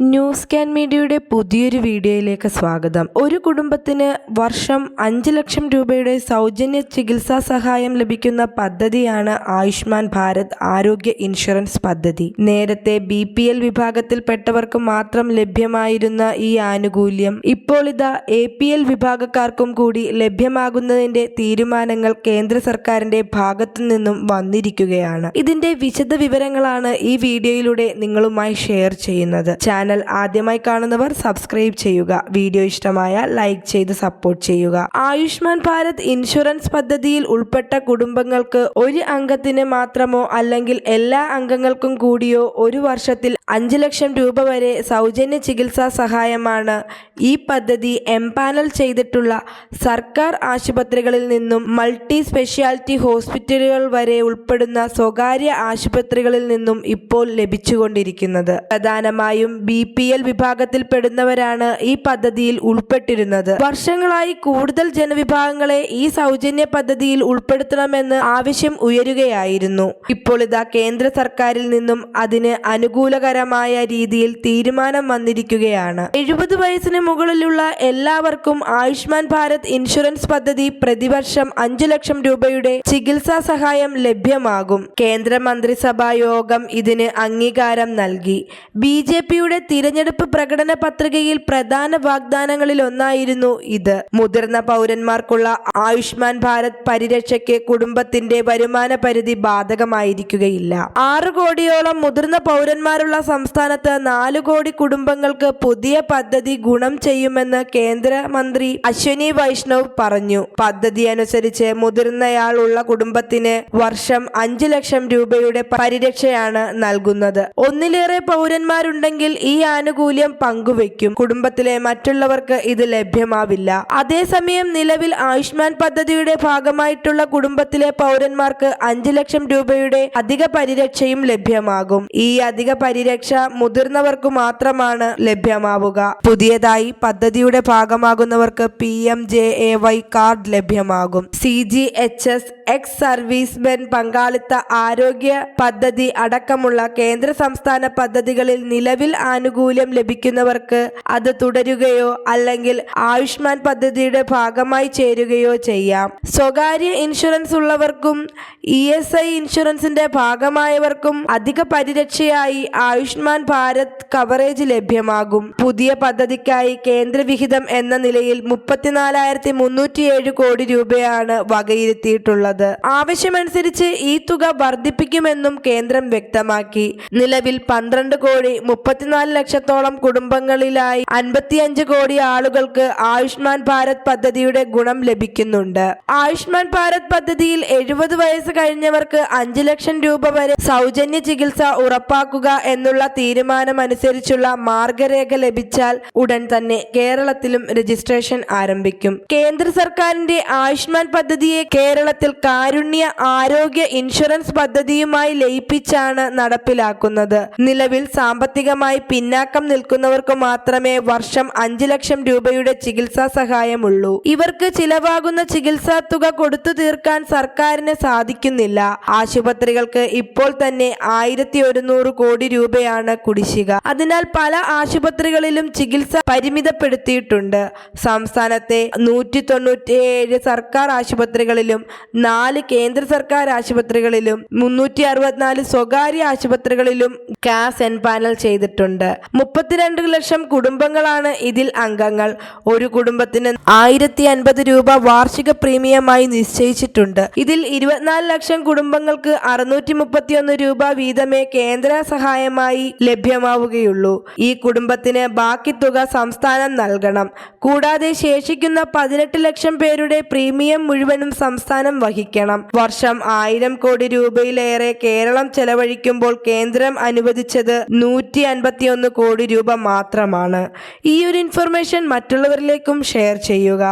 News can മീഡിയയുടെ പുതിയൊരു വീഡിയോയിലേക്ക് സ്വാഗതം. ഒരു കുടുംബത്തിന് വർഷം അഞ്ച് ലക്ഷം രൂപയുടെ സൗജന്യ ചികിത്സാ സഹായം ലഭിക്കുന്ന പദ്ധതിയാണ് ആയുഷ്മാൻ ഭാരത് ആരോഗ്യ ഇൻഷുറൻസ് പദ്ധതി. നേരത്തെ ബി പി എൽ വിഭാഗത്തിൽപ്പെട്ടവർക്ക് മാത്രം ലഭ്യമായിരുന്ന ഈ ആനുകൂല്യം ഇപ്പോൾ ഇതാ എ പി എൽ വിഭാഗക്കാർക്കും കൂടി ലഭ്യമാകുന്നതിന്റെ തീരുമാനങ്ങൾ കേന്ദ്ര സർക്കാരിന്റെ ഭാഗത്തു നിന്നും വന്നിരിക്കുകയാണ്. ഇതിന്റെ വിശദ വിവരങ്ങളാണ് ഈ വീഡിയോയിലൂടെ നിങ്ങളുമായി ഷെയർ ചെയ്യുന്നത്. ചാനൽ ആദ്യമായി കാണുന്നവർ സബ്സ്ക്രൈബ് ചെയ്യുക. വീഡിയോ ഇഷ്ടമായ ലൈക്ക് ചെയ്ത് സപ്പോർട്ട് ചെയ്യുക. ആയുഷ്മാൻ ഭാരത് ഇൻഷുറൻസ് പദ്ധതിയിൽ ഉൾപ്പെട്ട കുടുംബങ്ങൾക്ക് ഒരു അംഗത്തിന് മാത്രമോ അല്ലെങ്കിൽ എല്ലാ അംഗങ്ങൾക്കും കൂടിയോ ഒരു വർഷത്തിൽ അഞ്ച് ലക്ഷം രൂപ വരെ സൗജന്യ ചികിത്സാ സഹായമാണ് ഈ പദ്ധതി എംപാനൽ ചെയ്തിട്ടുള്ള സർക്കാർ ആശുപത്രികളിൽ നിന്നും മൾട്ടി സ്പെഷ്യാലിറ്റി ഹോസ്പിറ്റലുകൾ വരെ ഉൾപ്പെടുന്ന സ്വകാര്യ ആശുപത്രികളിൽ നിന്നും ഇപ്പോൾ ലഭിച്ചുകൊണ്ടിരിക്കുന്നത്. പ്രധാനമായും ബി പി എൽ വിഭാഗത്തിൽപ്പെടുന്നവരാണ് ഈ പദ്ധതിയിൽ ഉൾപ്പെട്ടിരുന്നത്. വർഷങ്ങളായി കൂടുതൽ ജനവിഭാഗങ്ങളെ ഈ സൗജന്യ പദ്ധതിയിൽ ഉൾപ്പെടുത്തണമെന്ന് ആവശ്യം ഉയരുകയായിരുന്നു. ഇപ്പോൾ ഇതാ കേന്ദ്ര സർക്കാരിൽ നിന്നും അതിന് അനുകൂലകരമായ രീതിയിൽ തീരുമാനം വന്നിരിക്കുകയാണ്. എഴുപത് വയസ്സിന് മുകളിലുള്ള എല്ലാവർക്കും ആയുഷ്മാൻ ഭാരത് ഇൻഷുറൻസ് പദ്ധതി പ്രതിവർഷം അഞ്ചു ലക്ഷം രൂപയുടെ ചികിത്സാ സഹായം ലഭ്യമാകും. കേന്ദ്ര മന്ത്രിസഭാ യോഗം ഇതിന് അംഗീകാരം നൽകി. ബി ജെ പിയുടെ തിരഞ്ഞെടുപ്പ് പ്രകടന പത്രികയിൽ പ്രധാന വാഗ്ദാനങ്ങളിൽ ഒന്നായിരുന്നു ഇത്. മുതിർന്ന പൗരന്മാർക്കുള്ള ആയുഷ്മാൻ ഭാരത് പരിരക്ഷയ്ക്ക് കുടുംബത്തിന്റെ വരുമാന പരിധി ബാധകമായിരിക്കുകയില്ല. ആറ് കോടിയോളം മുതിർന്ന പൗരന്മാരുള്ള സംസ്ഥാനത്ത് നാല് കോടി കുടുംബങ്ങൾക്ക് പുതിയ പദ്ധതി ഗുണം ചെയ്യുമെന്ന് കേന്ദ്രമന്ത്രി അശ്വനി വൈഷ്ണവ് പറഞ്ഞു. പദ്ധതി അനുസരിച്ച് മുതിർന്നയാൾ ഉള്ള കുടുംബത്തിന് വർഷം അഞ്ചു ലക്ഷം രൂപയുടെ പരിരക്ഷയാണ് നൽകുന്നത്. ഒന്നിലേറെ പൗരന്മാരുണ്ടെങ്കിൽ ഈ ആനുകൂല്യം പങ്കുവെക്കും കുടുംബത്തിലെ മറ്റുള്ളവർക്ക് ഇത് ലഭ്യമാവില്ല. അതേസമയം നിലവിൽ ആയുഷ്മാൻ പദ്ധതിയുടെ ഭാഗമായിട്ടുള്ള കുടുംബത്തിലെ പൗരന്മാർക്ക് അഞ്ചു ലക്ഷം രൂപയുടെ അധിക പരിരക്ഷയും ലഭ്യമാകും. ഈ അധിക പരിരക്ഷ മുതിർന്നവർക്ക് മാത്രമാണ് ലഭ്യമാവുക. പുതിയതായി പദ്ധതിയുടെ ഭാഗമാകുന്നവർക്ക് P M J A Y card ലഭ്യമാകും. C G H S ex servicemen പങ്കാളിത്ത ആരോഗ്യ പദ്ധതി അടക്കമുള്ള കേന്ദ്ര സംസ്ഥാന പദ്ധതികളിൽ നിലവിൽ ആനുകൂല്യം ലഭിക്കുന്നവർക്ക് അത് തുടരുകയോ അല്ലെങ്കിൽ ആയുഷ്മാൻ പദ്ധതിയുടെ ഭാഗമായി ചേരുകയോ ചെയ്യാം. സ്വകാര്യ ഇൻഷുറൻസ് ഉള്ളവർക്കും ഇ എസ് ഐ ഇൻഷുറൻസിന്റെ ഭാഗമായവർക്കും അധിക പരിരക്ഷയായി ആയുഷ്മാൻ ഭാരത് കവറേജ് ലഭ്യമാകും. പുതിയ പദ്ധതിക്കായി കേന്ദ്രവിഹിതം എന്ന നിലയിൽ മുപ്പത്തിനാലായിരത്തി മുന്നൂറ്റിയേഴ് കോടി രൂപയാണ് വകയിരുത്തിയിട്ടുള്ളത്. ആവശ്യമനുസരിച്ച് ഈ തുക വർദ്ധിപ്പിക്കുമെന്നും കേന്ദ്രം വ്യക്തമാക്കി. നിലവിൽ പന്ത്രണ്ട് കോടി മുപ്പത്തിനാല് ലക്ഷത്തോളം കുടുംബങ്ങളിലായി അൻപത്തിയഞ്ച് കോടി ആളുകൾക്ക് ആയുഷ്മാൻ ഭാരത് പദ്ധതിയുടെ ഗുണം ലഭിക്കുന്നുണ്ട്. ആയുഷ്മാൻ ഭാരത് പദ്ധതിയിൽ എഴുപത് വയസ്സ് കഴിഞ്ഞവർക്ക് അഞ്ച് ലക്ഷം രൂപ വരെ സൗജന്യ ചികിത്സ ഉറപ്പാക്കുക എന്നുള്ള തീരുമാനമനുസരിച്ചുള്ള മാർഗരേഖ ലഭിച്ചാൽ ഉടൻ തന്നെ കേരളത്തിലും രജിസ്ട്രേഷൻ ആരംഭിക്കും. കേന്ദ്ര സർക്കാരിന്റെ ആയുഷ്മാൻ പദ്ധതിയെ കേരളത്തിൽ കാരുണ്യ ആരോഗ്യ ഇൻഷുറൻസ് പദ്ധതിയുമായി ലയിപ്പിച്ചാണ് നടപ്പിലാക്കുന്നത്. നിലവിൽ സാമ്പത്തികമായി പിന്നാക്കം നിൽക്കുന്നവർക്ക് മാത്രമേ വർഷം അഞ്ച് ലക്ഷം രൂപയുടെ ചികിത്സാ സഹായമുള്ളൂ. ഇവർക്ക് ചിലവാകുന്ന ചികിത്സാ തുക കൊടുത്തു തീർക്കാൻ സർക്കാരിന് സാധിക്കുന്നില്ല. ആശുപത്രികൾക്ക് ഇപ്പോൾ തന്നെ ആയിരത്തി ഒരുന്നൂറ് കോടി രൂപയാണ് കുടിശ്ശിക. അതിനാൽ പല ആശുപത്രികളിലും ചികിത്സ പരിമിതപ്പെടുത്തിയിട്ടുണ്ട്. സംസ്ഥാനത്തെ നൂറ്റി തൊണ്ണൂറ്റിയേഴ് സർക്കാർ ആശുപത്രികളിലും നാല് കേന്ദ്ര സർക്കാർ ആശുപത്രികളിലും മുന്നൂറ്റി അറുപത്തിനാല് സ്വകാര്യ ആശുപത്രികളിലും കാസ് എൻപാനൽ ചെയ്തിട്ടുണ്ട്. മുപ്പത്തിരണ്ട് ലക്ഷം കുടുംബങ്ങളാണ് ഇതിൽ അംഗങ്ങൾ. ഒരു കുടുംബത്തിന് ആയിരത്തി അൻപത് രൂപ വാർഷിക പ്രീമിയമായി നിശ്ചയിച്ചിട്ടുണ്ട്. ഇതിൽ ഇരുപത്തിനാല് ലക്ഷം കുടുംബങ്ങൾക്ക് അറുന്നൂറ്റി മുപ്പത്തിയൊന്ന് രൂപ വീതമേ കേന്ദ്ര സഹായമായി ലഭ്യമാവുകയുള്ളൂ. ഈ കുടുംബത്തിന് ബാക്കി തുക സംസ്ഥാനം നൽകണം. കൂടാതെ ശേഷിക്കുന്ന പതിനെട്ട് ലക്ഷം പേരുടെ പ്രീമിയം മുഴുവനും സംസ്ഥാനം വഹിക്കണം. വർഷം ആയിരം കോടി രൂപയിലേറെ കേരളം ചെലവഴിക്കുമ്പോൾ കേന്ദ്രം അനുവദിച്ചത് നൂറ്റി അൻപത്തിയൊന്ന് കോടി രൂപ മാത്രമാണ്. ഈ ഒരു ഇൻഫർമേഷൻ മറ്റുള്ളവരിലേക്കും ഷെയർ ചെയ്യുക.